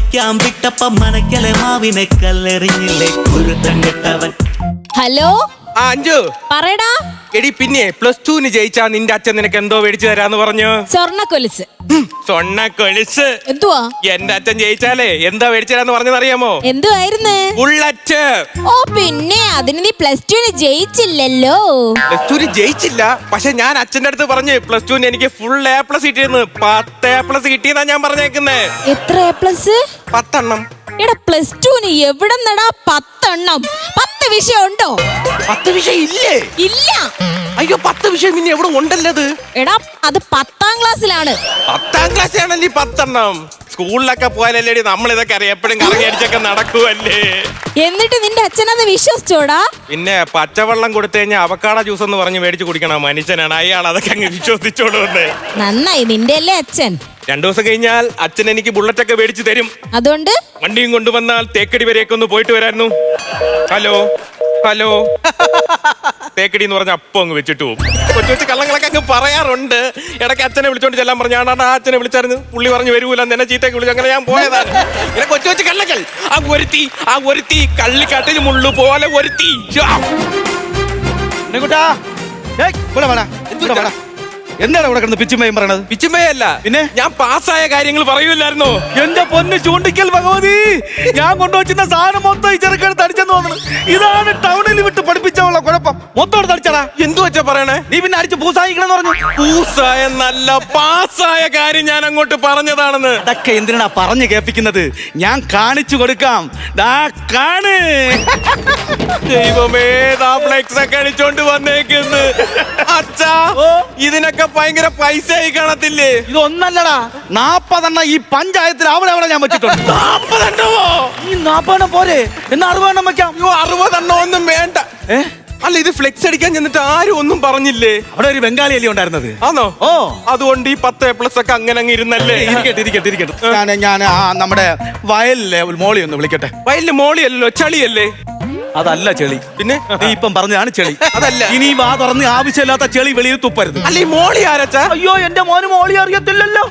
പഠിക്കാൻ വിട്ടപ്പ മനക്കലെ മാവിനെ കല്ലെറിഞ്ഞില്ലേ? കുരുത്തം കെട്ടവൻ ഹലോ? ആ അഞ്ചു. പറയടാ. എടി പിന്നെ പ്ലസ് ടുവിന് ജയിച്ചാ നിന്റെ അച്ഛൻ നിനക്ക് എന്തോ മേടിച്ചു തരാന്ന് പറഞ്ഞു. സ്വർണ കൊലുസ് സ്വണ്ണ കൊലിസ് എന്തുവാ? എന്റെ അച്ഛൻ ജയിച്ചാലേ എന്താ മേടിച്ചു തരാന്ന് പറഞ്ഞതറിയാമോ എന്തുവായിരുന്നു? ബുള്ളറ്റ് ഓ പിന്നെ അതിന് നീ പ്ലസ് ടുവിന് ജയിച്ചില്ലല്ലോ. പ്ലസ് ടുവിന് ജയിച്ചില്ല. പക്ഷെ ഞാൻ അച്ഛന്റെ അടുത്ത് പറഞ്ഞു പ്ലസ് ടുവിന് എനിക്ക് ഫുൾ എ പ്ലസ് കിട്ടിയെന്ന്. പത്ത് എ പ്ലസ് കിട്ടിയെന്നാ ഞാൻ പറഞ്ഞേക്കുന്നേ. എത്ര എ പ്ലസ് പത്തെണ്ണം. എടാ പ്ലസ് ടുവിന് എവിടെ നടാ പത്തെണ്ണം? പത്ത് വിഷയം ഉണ്ടോ? പത്ത് വിഷയം ഇല്ലേ? ഇല്ല. അയ്യോ പത്ത് വിഷയം പിന്നെ എവിടെ ഉണ്ടല്ലത് എടാ അത് പത്താം ക്ലാസ്സിലാണ്. പത്താം ക്ലാസ് ആണല്ലേ ഈ പത്തെണ്ണം? സ്കൂളിലൊക്കെ പോയാലല്ലേ നമ്മൾ ഇതൊക്കെ അറിയാം. എപ്പോഴും കറങ്ങി അടിച്ചൊക്കെ നടക്കുവല്ലേ? എന്നിട്ട് നിന്റെ അച്ഛനത് വിശ്വസിച്ചോടാ? പിന്നെ പച്ചവെള്ളം കൊടുത്തു കഴിഞ്ഞാൽ അവക്കാട ജ്യൂസ് എന്ന് പറഞ്ഞ് മേടിച്ച് കുടിക്കണം? മനുഷ്യനാണ്. അയാൾ അതൊക്കെ അങ്ങ് വിശ്വസിച്ചോണ്ട് നന്നായി. നിന്റെ അല്ലേ അച്ഛൻ? രണ്ടു ദിവസം കഴിഞ്ഞാൽ അച്ഛൻ എനിക്ക് ബുള്ളറ്റ് ഒക്കെ മേടിച്ചു തരും. അതുകൊണ്ട്? വണ്ടിയും കൊണ്ടുവന്നാൽ തേക്കടി വരെയൊക്കെ ഒന്ന് പോയിട്ട് വരായിരുന്നു. ഹലോ? ഹലോ. തേക്കടി എന്ന് പറഞ്ഞ അപ്പം അങ്ങ് വെച്ചിട്ട് പോകും കൊച്ചു കൊച്ചു കള്ളങ്ങളൊക്കെ അങ്ങ് പറയാറുണ്ട്. ഇടയ്ക്ക് അച്ഛനെ വിളിച്ചോണ്ട് ചെല്ലാൻ പറഞ്ഞു ആ അച്ഛനെ വിളിച്ചായിരുന്നു. പുള്ളി പറഞ്ഞു വരൂല എന്നെ ചീത്തേക്ക് വിളിച്ചു അങ്ങനെ ഞാൻ പോയതാണ്. ഇങ്ങനെ കൊച്ചു കൊച്ചു കള്ളക്കൽ ആ ഒരുത്തി ആ ഒരുത്തി കള്ളിക്കാട്ടിൽ മുള്ളു പോലെ ഒരുത്തി. ശ്ശോ. ഏയ്, ഇവിടെ വാടാ, ഇവിടെ വാടാ. എന്താണ് അവിടെ കിടന്ന് പിച്ചുമയും പറയണത്? പിച്ചുമയല്ല. പിന്നെ? ഞാൻ പാസ്സായ കാര്യങ്ങൾ പറയൂലായിരുന്നോ എന്റെ പൊന്ന് ചൂണ്ടിക്കൽ ഭഗവതി ഞാൻ കൊണ്ടുവച്ചിരുന്ന സാധനം മൊത്തം ഈ ചെറുക്കെടുത്ത് അടിച്ചെന്ന് തോന്നുന്നു. ഇതാണ് ടൗണിൽ വിട്ട് പഠിപ്പിച്ചുള്ള കുഴപ്പം. മൊത്തം എടുത്ത് എന്തു വെച്ചാ പറയണേ? നീ പിന്നെ അടിച്ച് പൂസായിക്കണെന്ന് പറഞ്ഞു. പൂസായ നല്ല പാസ്സായ കാര്യം ഞാൻ അങ്ങോട്ട് പറഞ്ഞതാണെന്ന്. അതൊക്കെ എന്തിനാ പറഞ്ഞു കേൾപ്പിക്കുന്നത്? ഞാൻ കാണിച്ചു കൊടുക്കാം. ദാ കാണ്. ദൈവമേ ദാ ഫ്ലെക്സ് ഒക്കെ അടിച്ചോണ്ട് വന്നേക്കുന്നു. അച്ഛാ. ഇതിനൊക്കെ ഭയങ്കര പൈസ ആയി കാണത്തില്ലേ? ഇതൊന്നല്ലടാ. നാപ്പതെണ്ണ ഈ പഞ്ചായത്തിൽ അവിടെ അവിടെ ഞാൻ വെച്ചിട്ടുണ്ട്. നാപ്പതെണ്ണമോ? ഈ നാപ്പതെണ്ണം പോരെ. എന്നാ അറുപതെണ്ണം വെക്കാം. അയ്യോ അറുപതെണ്ണം ഒന്നും വേണ്ട. ഏ? അല്ല ഇത് ഫ്ലെക്സ് അടിക്കാൻ ചെന്നിട്ട് ആരും ഒന്നും പറഞ്ഞില്ലേ? അവിടെ ഒരു ബംഗാളി അല്ലേ ഉണ്ടായിരുന്നത്? ആണോ ഓ. അതുകൊണ്ട് ഈ പത്ത് എ പ്ലസ് ഒക്കെ അങ്ങനെ അങ്ങ് ഇരുന്നല്ലേ? ഇരിക്കട്ടെ ഇരിക്കട്ടെ ഇരിക്കട്ടെ. ഞാൻ ഞാൻ ആ നമ്മുടെ വയലിലെ മോളി ഒന്ന് വിളിക്കട്ടെ. വയലിൽ മോളിയല്ലോ ചളിയല്ലേ? അതല്ല ചെളി. പിന്നെ? നീ ഇപ്പം പറഞ്ഞതാണ് ചെളി. അതല്ല. ഇനി വാ തുറന്ന് ആവശ്യമില്ലാത്ത ചെളി വെളിയിൽ തുപ്പരുത്. അല്ല ഈ മോളി ആരച്ചാ? അയ്യോ എന്റെ മോന് മോളി അറിയത്തില്ലല്ലോ.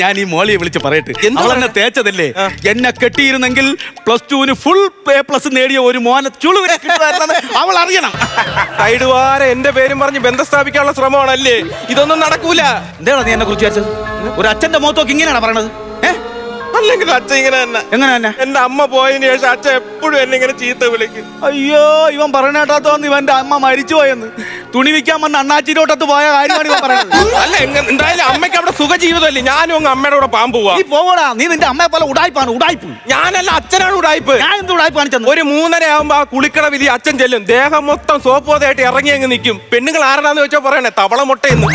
ഞാൻ ഈ മോളിയെ വിളിച്ച് പറയട്ടെ. എന്നെ തേച്ചതല്ലേ? എന്നെ കെട്ടിയിരുന്നെങ്കിൽ പ്ലസ് ടുവിന് ഫുൾ എ പ്ലസ് നേടിയ ഒരു മോനെ അവൾ അറിയണം. സൈഡ് വാര എന്റെ പേരും പറഞ്ഞ് ബന്ധം സ്ഥാപിക്കാനുള്ള ശ്രമമാണല്ലേ? ഇതൊന്നും നടക്കൂല. എന്താണ് നീ എന്നെ കുറിച്ച് വിചാരിച്ചത്? ഒരു അച്ഛന്റെ മുഖത്തൊക്കെ ഇങ്ങനെയാണ് പറയണത്? ഏ? അല്ലെങ്കിൽ അച്ഛൻ ഇങ്ങനെ തന്നെ. എങ്ങനെ തന്നെ? എന്റെ അമ്മ പോയതിനു ശേഷം അച്ഛൻ എപ്പോഴും എന്നെ ഇങ്ങനെ ചീത്ത വിളിക്കും. അയ്യോ ഇവൻ പറഞ്ഞേട്ടാ തോന്നി ഇവന്റെ അമ്മ മരിച്ചു പോയെന്ന് തുണി വിൽക്കാൻ വന്ന അണ്ണാച്ചിരോട്ടത്ത് പോയ കാര്യമാണ് ഇവൻ പറയുന്നത്. അല്ല എങ്ങ- എന്തായാലും അമ്മയ്ക്ക് അവിടെ സുഖജീവിതമല്ലേ? ഞാനും അങ്ങ് അമ്മയുടെ കൂടെ പാമ്പ് പോവാ. നീ പോവടാ. നീ നിന്റെ അമ്മയെ പോലെ ഉടായ്പാണ് ഉടായ്പ്. ഞാനല്ല അച്ഛനാണ് ഉടായ്പ്. ഞാൻ എന്ത് ഉടായ്പ് കാണിച്ചെന്ന്? ഒരു മൂന്നര ആകുമ്പോ ആ കുളിക്കട വിധി അച്ഛൻ ചെല്ലും. ദേഹം മൊത്തം സോപ്പോതായിട്ട് ഇറങ്ങി അങ്ങ് നിൽക്കും. പെണ്ണുങ്ങൾ ആരാണെന്ന് വെച്ചാൽ പറയണേ തവള മുട്ടയെന്ന്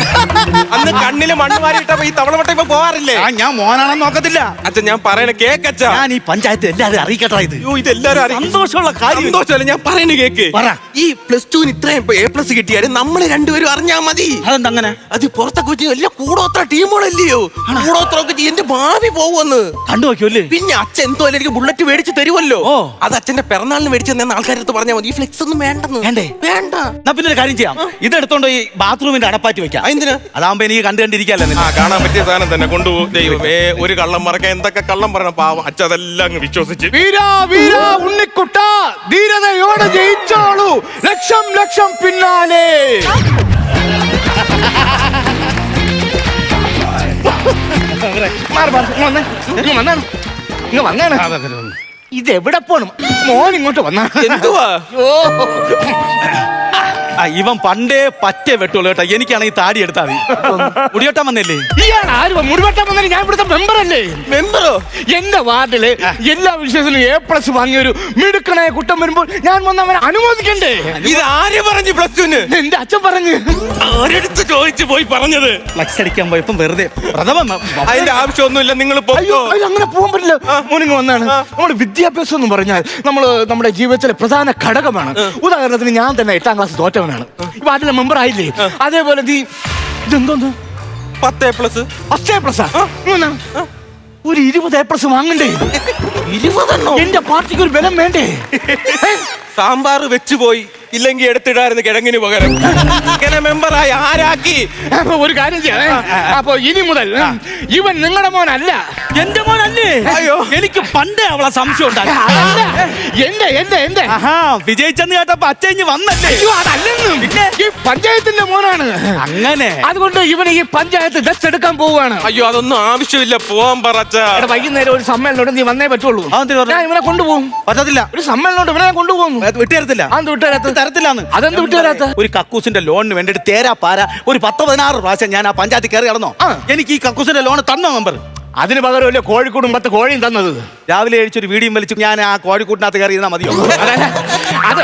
അന്ന് കണ്ണിൽ മണ്ണ് മാറിയിട്ടപ്പോ ഈ തവള മുട്ട ഇപ്പൊ പോവാറില്ലേ? ആ, ഞാൻ മോനാണെന്ന് നോക്കത്തില്ല. അച്ഛൻ ഞാൻ പറയണ കേക്കച്ച ഞാൻ ഈ പഞ്ചായത്ത് എല്ലാവരും അറിയിക്കട്ടെ ഇത്. അയ്യോ ഇതെല്ലാരും അറിയും സന്തോഷമുള്ള കാര്യം സന്തോഷമല്ല ഞാൻ പറയണ കേക്ക്. പറ. ഈ പ്ലസ് ടുവിന് ഇത്രയും എ പ്ലസ് കിട്ടിയാലും നമ്മൾ രണ്ടുപേരും അറിഞ്ഞാ മതി. അതെന്താ അങ്ങനെ? അത് പുറത്തൊക്കെ വെച്ച് വലിയ കൂടോത്ര ടീമുകളല്ലയോ? കൂടോത്ര എന്റെ ഭാവി പോവെന്ന് കണ്ടു നോക്കിയല്ലേ പിന്നെ അച്ഛൻ എന്തോ എനിക്ക് ബുള്ളറ്റ് മേടിച്ച് തരുമല്ലോ ഓ. അത് അച്ഛന്റെ പിറന്നാളിന് മേടിച്ചു തന്നെ ആൾക്കാരുടെ അടുത്ത് പറഞ്ഞാൽ മതി. ഈ ഫ്ലെക്സ് ഒന്നും വേണ്ടെന്ന്. വേണ്ടേ? വേണ്ട. എന്നാ പിന്നെ ഒരു കാര്യം ചെയ്യാം. ഇതെടുത്തോണ്ട് ഈ ബാത്റൂമിന്റെ അടപ്പാറ്റി വെക്കാം. എന്തിനാ? അതാകുമ്പോ എനിക്ക് കണ്ടു കണ്ടിരിക്കല്ലേ ആ കാണാൻ പറ്റിയ സാധനം തന്നെ കൊണ്ടുപോകും. ദൈവമേ ഒരു കള്ളം മറക്കാൻ എന്തൊക്കെ കള്ളം പറയണം? പാവം അച്ഛൻ അതെല്ലാം അങ്ങ് വിശ്വസിച്ച്. വീരാ വീരാ ഉണ്ണിക്കുട്ട ധീരതയോടെ ജയിച്ചോളൂ. ലക്ഷം ലക്ഷം പിന്നാലെ. മാറ് മാറ്, ഇങ്ങ് വന്നേ. ഇങ്ങ് വന്നാണ് ഇങ്ങ് വന്നാണ് ഇത് എവിടെ പോണം? മോൻ ഇങ്ങോട്ട് വന്നാ. എന്തുവാ? ഓ. ആ ഇവൻ പണ്ടേ പറ്റേ വെട്ടുള്ളൂ കേട്ടോ. എനിക്കാണെങ്കിൽ താടി എടുത്താൽ മതി. മുടിവെട്ടാൻ വന്നില്ലേ? ഇയാൾ ആരും മുടിവെട്ടാൻ വന്നാലും ഞാൻ ഇവിടുത്തെ മെമ്പറല്ലേ? മെമ്പറോ? എന്റെ വാർഡിൽ എല്ലാ വിഷയത്തിലും എ പ്ലസ് വാങ്ങിയ ഒരു മിടുക്കനായ കുട്ടം വരുമ്പോൾ ഞാൻ വന്ന് അവനെ അനുമോദിക്കണ്ടേ? ഇത് ആര് പറഞ്ഞു പ്ലസ് ടുന് എന്റെ അച്ഛൻ പറഞ്ഞു. ആരെടുത്ത് ചോദിച്ചു പോയി പറഞ്ഞത്? ഫ്ലക്സ് അടിക്കാൻ പോയപ്പം വെറുതെ പ്രഥമ അതിന്റെ ആവശ്യമൊന്നുമില്ല നിങ്ങൾ അയ്യോ പൊക്കോ? അയ്യോ, അങ്ങനെ പോകാൻ പറ്റില്ല. മോനിങ് വന്നാണ്. നമ്മുടെ വിദ്യാഭ്യാസം എന്ന് പറഞ്ഞാൽ നമ്മൾ നമ്മുടെ ജീവിതത്തിലെ പ്രധാന ഘടകമാണ്. ഉദാഹരണത്തിന് ഞാൻ തന്നെ എട്ടാം ക്ലാസ് തോറ്റവനാണ്. ഈ വാർഡിലെ മെമ്പർ ആയില്ലേ? അതേപോലെ നീ ഇതെന്തോന്ന് പത്ത് A plus first A plus ഒരു ഇരുപത് എ പ്ലസ് വാങ്ങണ്ടേ? ഇരുപതെണ്ണോ? എന്റെ പാർട്ടിക്ക് ഒരു ബലം വേണ്ടേ? സാമ്പാർ വെച്ചു പോയി. ഇല്ലെങ്കിൽ എടുത്തിടായിരുന്നു കിഴങ്ങിന് പകരം. ഇങ്ങനെ മെമ്പറായി ആരാക്കി? അപ്പൊ ഒരു കാര്യം ചെയ്യാം അപ്പൊ ഇനി മുതൽ ഇവൻ നിങ്ങളുടെ മോനല്ല. എന്റെ മോനല്ലേ? അയ്യോ. എനിക്ക് പണ്ടേ അവളെ സംശയം ഉണ്ടായിരുന്നു. എന്റെ എന്റെ എന്റെ. വിജയിച്ചെന്ന് കേട്ടപ്പോ അച്ഛഞ്ഞ് വന്നല്ലേ? അയ്യോ അതല്ലെന്നും. ഈ പഞ്ചായത്തിന്റെ മോനാണ്. അങ്ങനെ. അതുകൊണ്ട് ഇവൻ ഈ പഞ്ചായത്ത് ദസ് എടുക്കാൻ പോവുകയാണ്. അയ്യോ അതൊന്നും ആവശ്യമില്ല. പോവാൻ പറച്ച വൈകുന്നേരം ഒരു സമ്മേളനം നീ വന്നേ പറ്റുള്ളൂ. ഞാൻ ഇവനെ കൊണ്ടുപോകും. പറ്റത്തില്ല. ഒരു സമ്മേളനം ഇവനെ കൊണ്ടുപോകും. വിട്ടുതരത്തില്ല അത് വിട്ടുതരാത്ത തരത്തില്ലാന്ന്. അതെന്ത് വിട്ടുതരാത്ത ഒരു കക്കൂസിന്റെ ലോണിന് വേണ്ടിട്ട് തേരാ പാര. ഒരു പത്ത് പതിനാറ് പ്രാവശ്യം ഞാൻ ആ പഞ്ചായത്തിൽ കയറി നടന്നോ എനിക്ക് ഈ കക്കൂസിന്റെ ലോൺ തന്നോ നമ്പർ അതിന് പകരമല്ലേ കോഴിക്കോടും പത്ത് കോഴിയും തന്നത്. രാവിലെ കഴിച്ചൊരു വീടിയും വലിച്ചു ഞാൻ ആ കോഴിക്കൂട്ടിനകത്ത് കയറി ഇരുന്നാ മതിയോ? അത്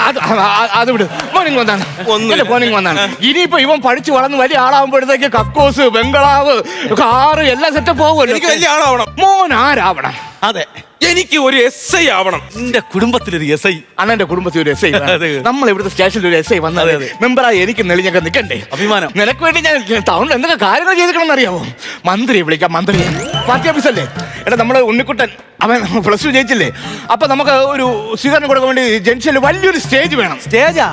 അത്. വിട്. മോർണിംഗ് വന്നാണ്. ഒന്നുമില്ല. മോർണിംഗ് വന്നാണ്. ഇനിയിപ്പോ ഇവൻ പഠിച്ചു വളർന്ന് വലിയ ആളാവുമ്പോഴത്തേക്ക് കക്കോസ് ബംഗളാവ് കാറ് എല്ലാം സെറ്റപ്പ് ആളാവണം. മോൻ ആരാവണം? അതെ. എനിക്ക് ഒരു എസ് ഐ ആവണം. എന്റെ കുടുംബത്തിലൊരു എസ് ഐ അണ്ണന്റെ കുടുംബത്തിൽ ഒരു എസ് ഐ അതെ. നമ്മൾ ഇവിടുത്തെ സ്റ്റേഷനിൽ ഒരു എസ് ഐ വന്നത് അതെ, അതെ. മെമ്പറായി എനിക്ക് നെളിഞ്ഞൊക്കെ നിൽക്കണ്ടേ? അഭിമാനം. നിനക്ക് വേണ്ടി ഞാൻ ടൗണിൽ എന്തൊക്കെ കാര്യങ്ങൾ ചെയ്തിട്ടുണ്ടെന്ന് അറിയാമോ മന്ത്രി വിളിക്കാം മന്ത്രി. പാർട്ടി ഓഫീസല്ലേ എടാ നമ്മുടെ ഉണ്ണിക്കുട്ടൻ അവൻ പ്ലസ് ടു ജയിച്ചില്ലേ? അപ്പൊ നമുക്ക് ഒരു സ്വീകരണം കൊടുക്കാൻ വേണ്ടി ജംഗ്ഷനിൽ വലിയൊരു സ്റ്റേജ് വേണം. സ്റ്റേജാ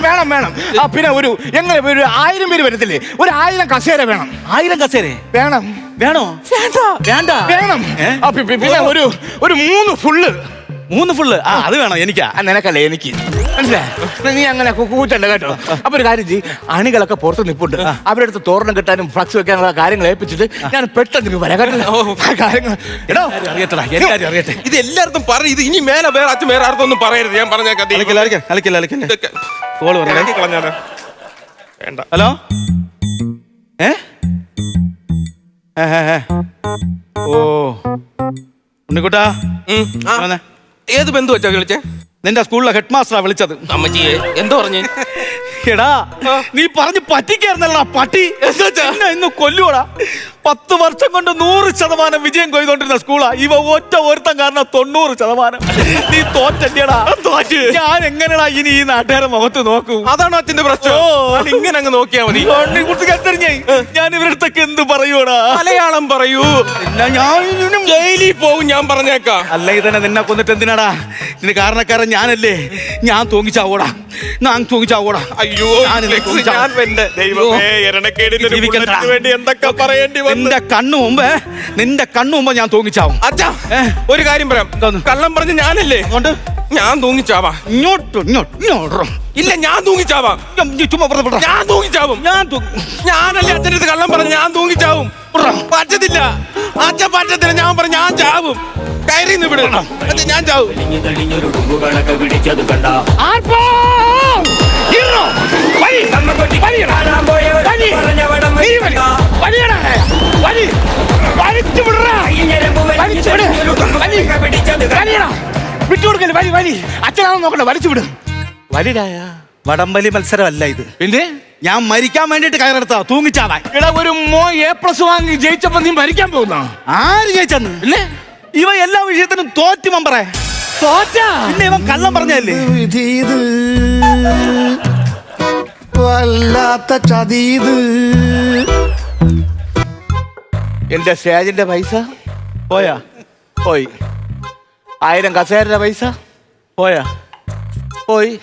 വേണം വേണം. ആ പിന്നെ ഒരു എങ്ങനെ ഒരു ആയിരം പേര് വരത്തില്ലേ? ഒരു ആയിരം കസേര വേണം. ആയിരം കസേര? വേണം. വേണോ? വേണ്ട. വേണ്ട. വേണം. ഏ? ആ, പി- പി- പിന്നെ ഒരു ഒരു മൂന്ന് ഫുള്ള്. മൂന്ന് ഫുള്ള് ആ അത് വേണം എനിക്കാ. ആ, നിനക്കല്ല എനിക്ക്. മനസ്സിലായി? നീ അങ്ങനെ കു- കൂറ്റണ്ട കേട്ടോ. അപ്പൊ ഒരു കാര്യം ചെയ്യ്. അണികളൊക്കെ പുറത്ത് നിപ്പുണ്ട്. അവരുടെ അടുത്ത് തോരണം കെട്ടാനും ഫ്ലക്സ് വെക്കാനുള്ള കാര്യങ്ങൾ ഏൽപ്പിച്ചിട്ട് ഞാൻ പെട്ടെന്ന് ഇങ്ങ് വരാം കേട്ടോ. ആ കാര്യങ്ങൾ. എടോ. എല്ലാരും അറിയട്ടെടാ എല്ലാരും അറിയട്ടെ. ഇത് എല്ലായിടത്തും പറ ഇത് ഇനി മേലെ വേറെ അച്ഛൻ വേറെ ആർക്കും ഒന്നും പറയരുത്. ഞാൻ പറഞ്ഞേക്കാം ദേ, അലക്കില്ല അലക്കില്ല അലക്കില്ല അലക്കില്ല. ഇതൊക്കെ കോൾ പറഞ്ഞേ ഇറക്കി കളഞ്ഞാലോ? വേണ്ട. ഹലോ? ഏ? ഏ, ഏ, ഏ. ഓ. ഉണ്ണിക്കുട്ടാ? ഉം, ആ, വന്നേ. ഏത് ബന്ധു വെച്ചാ വിളിച്ചേ? നിന്റെ സ്കൂളിലെ ഹെഡ് മാസ്റ്ററാ വിളിച്ചത്. അമ്മച്ചിയെ എന്തോ പറഞ്ഞു? എടാ നീ പറഞ്ഞു പറ്റിക്കായിരുന്നല്ലടാ പട്ടി. എന്താ ഇന്ന് കൊല്ലുവടാ. പത്ത് വർഷം കൊണ്ട് നൂറ് ശതമാനം വിജയം കൊയ്തോണ്ടിരുന്ന സ്കൂളാ. ഇവ ഒറ്റ ഒരുത്തം കാരണം തൊണ്ണൂറ് ശതമാനം. നീ തോറ്റല്ലേടാ. തോറ്റ്. ഞാൻ എങ്ങനെയാ ഇനി ഈ നാട്ടുകാരെ മുഖത്ത് നോക്കൂ? അതാണോ അച്ഛന്റെ പ്രശ്നം. ഇങ്ങനെ അങ്ങ് നോക്കിയാ മതി. കുറിച്ച് ഞാൻ ഇവരടുത്തൊക്കെ എന്ത് പറയൂടാ മലയാളം പറയൂ. ഞാൻ ജയിലിൽ പോകും ഞാൻ പറഞ്ഞേക്കാം. അല്ല ഇതന്നെ നിന്നെ കൊന്നിട്ട് എന്തിനാടാ? ഇതിന് കാരണക്കാരൻ ഞാനല്ലേ? ഞാൻ തൂങ്ങിച്ചാവോടാ ഞാൻ തൂങ്ങിച്ചാവോടാ അയ്യോ ഞാൻ എന്തൊക്കെ പറയേണ്ടി വന്നു? നിന്റെ കണ്ണു മുമ്പ് നിന്റെ കണ്ണു മുമ്പ് ഞാൻ തൂങ്ങിച്ചാവും. അച്ഛാ ഒരു കാര്യം പറയാം? കള്ളം പറഞ്ഞ് ഞാനല്ലേ? അതുകൊണ്ട്? ഞാൻ തൂങ്ങിച്ചാവാ. ഇങ്ങോട്ട് ഇങ്ങോട്ട് ഇങ്ങോട്ട് ഇല്ല ഞാൻ തൂങ്ങിച്ചാവാം. ചുമ്മാ. ഞാൻ തൂങ്ങിച്ചാവും. ഞാൻ ഞാനല്ലേ അച്ഛന്റെ അടുത്ത് കള്ളം പറഞ്ഞ് ഞാൻ തൂങ്ങിച്ചാവും. പറ്റത്തില്ല. അച്ഛൻ പറ്റത്തില്ല. ഞാൻ പറഞ്ഞു ഞാൻ ചാവും. കയറി ഞാൻ ചാവും. അച്ഛനാണെന്ന് നോക്കണ്ട വലിച്ചു വിട്. വലിരായ വടംവലി മത്സരമല്ല ഇത്. പിന്നെ ഞാൻ മരിക്കാൻ വേണ്ടിട്ട് കയറെടുത്താ തൂങ്ങിച്ചാവാൻ. എടാ ഒരു മോ എ പ്ലസ് വാങ്ങി ജയിച്ചപ്പോ നീ മരിക്കാൻ പോകുന്ന? ആര് ജയിച്ചെന്ന്? ഇവ എല്ലാ വിഷയത്തിനും തോറ്റി മമ്പറേ. തോറ്റാ? പിന്നെ ഇവൻ കള്ളം പറഞ്ഞല്ലേ വല്ലാത്ത ചതീത് എന്റെ സ്റ്റേജിന്റെ പൈസ? പോയാ? പോയി. ആയിരം കസേരയുടെ പൈസ? പോയാ? പോയി.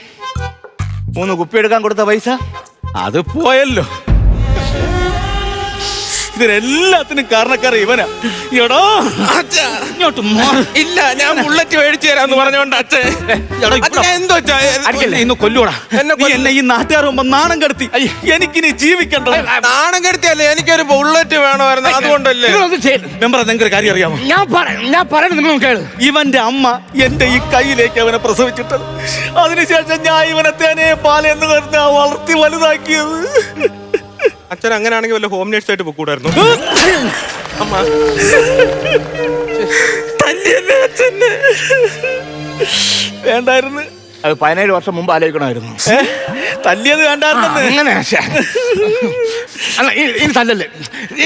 മൂന്ന് കുപ്പി എടുക്കാൻ കൊടുത്ത പൈസ? അത് പോയല്ലോ. ഇതിനെല്ലാത്തിനും കാരണക്കാരൻ ഇവനാ. എടോ. അച്ഛാ. ഇങ്ങോട്ട് മാറ്. ഇല്ല ഞാൻ ബുള്ളറ്റ് മേടിച്ചു തരാന്ന് പറഞ്ഞോണ്ട് അച്ഛൻ എടാ, ഞാൻ എന്തോ ഇന്ന് കൊല്ലൂടാ എന്നെ നീ എന്നെ ഈ നാട്ടുകാർ മുമ്പ് നാണം കെടുത്തി. എനിക്കിനി ജീവിക്കണ്ട? നാണം കെടുത്തിയല്ലേ? എനിക്കൊരു ബുള്ളറ്റ് വേണമായിരുന്നു. അതുകൊണ്ടല്ലേ. മെമ്പർ നിങ്ങൾക്ക് ഒരു കാര്യം അറിയാമോ? ഞാൻ പറയാം ഞാൻ പറയുന്നു നിങ്ങൾ കേൾ ഇവന്റെ അമ്മ എന്റെ ഈ കയ്യിലേക്ക് അവനെ പ്രസവിച്ചിട്ടത്. അതിനുശേഷം ഞാൻ ഇവനെ തേനെ പാലെന്ന് പറഞ്ഞ വളർത്തി വലുതാക്കിയത്. അച്ഛൻ അങ്ങനെയാണെങ്കിൽ വല്ല ഹോം നേഴ്സ് ആയിട്ട് പൊക്കൂടായിരുന്നു? അമ്മ. അച്ഛനെ വേണ്ടായിരുന്നു. അത് പതിനേഴ് വർഷം മുമ്പ് ആലോചിക്കണമായിരുന്നു? തല്ലിയത് വേണ്ടായിരുന്നു അങ്ങനെ. അല്ല ഇ- ഇനി തല്ലല്ലേ.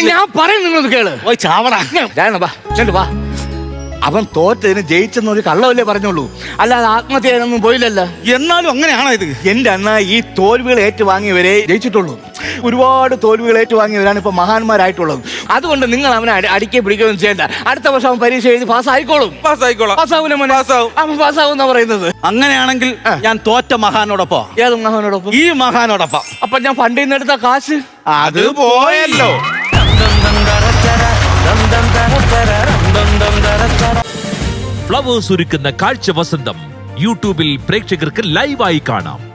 ഞാൻ പറയും നിങ്ങളത് കേൾ. പോയി ചാവടാ. ഞാൻ വാ ചെല്ലു വാ. അവൻ തോറ്റതിന് ജയിച്ചെന്ന് ഒരു കള്ളവല്ലേ പറഞ്ഞോളൂ അല്ലാതെ ആത്മഹത്യ പോയില്ലല്ലോ. എന്നാലും അങ്ങനെയാണോ ഇത്? എന്റെ അണ്ണ ഈ തോൽവികൾ ഏറ്റുവാങ്ങിയവരെ ജയിച്ചിട്ടുള്ളൂ. ഒരുപാട് തോൽവികൾ ഏറ്റുവാങ്ങിയവരാണ് ഇപ്പൊ മഹാന്മാരായിട്ടുള്ളത്. അതുകൊണ്ട് നിങ്ങൾ അവനെ അടി- അടിക്കുകയും പിടിക്കുകയും ചെയ്യേണ്ട. അടുത്ത വർഷം അവൻ പരീക്ഷ എഴുതി പാസ്സായിക്കോളും. ആയിക്കോളും പാസ്സാവൂല മോനെ? പാസ്സാവും. അവൻ പാസ്സാവും പറയുന്നത്. അങ്ങനെയാണെങ്കിൽ ഞാൻ തോറ്റ മഹാനോടൊപ്പം. ഏത് മഹാനോടൊപ്പം? ഈ മഹാനോടൊപ്പം. അപ്പൊ ഞാൻ ഫണ്ടിൽ നിന്ന് എടുത്ത കാശ്? അത് പോയല്ലോ. ഫ്ലവേഴ്സ് ഒരുക്കുന്ന കാഴ്ച വസന്തം യൂട്യൂബിൽ പ്രേക്ഷകർക്ക് ലൈവായി കാണാം.